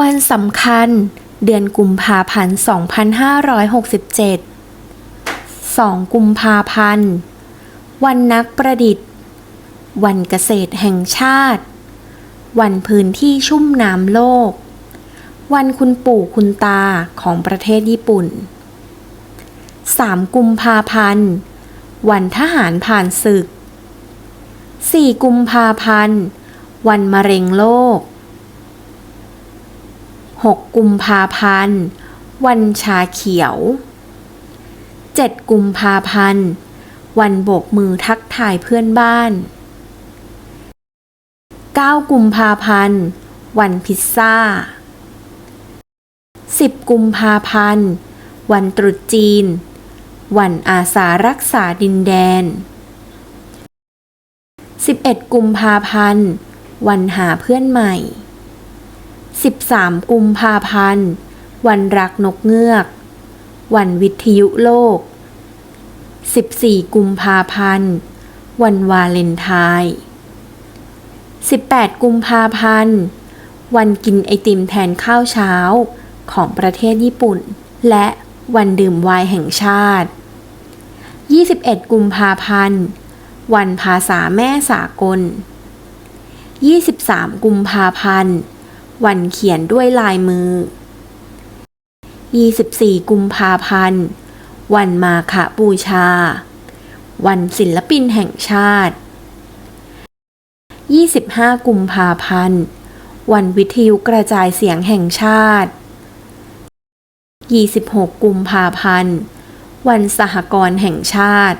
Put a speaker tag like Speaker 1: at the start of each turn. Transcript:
Speaker 1: วันสำคัญ เดือนกุมภาพันธ์ 2567 2 กุมภาพันธ์ วันนักประดิษฐ์ วันเกษตรแห่งชาติ วันพื้นที่ชุ่มน้ำโลก วันคุณปู่คุณตาของประเทศญี่ปุ่น 3 กุมภาพันธ์ วันทหารผ่านศึก 4 กุมภาพันธ์ วันมะเร็งโลก 6 กุมภาพันธ์ วันชาเขียว 7 กุมภาพันธ์ วันโบกมือทักทายเพื่อนบ้าน 9 กุมภาพันธ์ วันพิซซ่า 10 กุมภาพันธ์ วันตรุษจีน วันอาสารักษาดินแดน 11 กุมภาพันธ์ วันหาเพื่อนใหม่ 13 กุมภาพันธ์ วันรักนกเงือก วันวิทยุโลก 14 กุมภาพันธ์ วันวาเลนไทน์18 กุมภาพันธ์ วันกินไอติมแทนข้าวเช้าของประเทศญี่ปุ่น และวันดื่มไวน์แห่งชาติ 21 กุมภาพันธ์ วันภาษาแม่สากล 23 กุมภาพันธ์ วันเขียนด้วยลายมือ 24 กุมภาพันธ์ วันมาฆบูชา วันศิลปินแห่งชาติ 25 กุมภาพันธ์ วันวิทยุกระจายเสียงแห่งชาติ 26 กุมภาพันธ์ วันสหกรณ์แห่งชาติ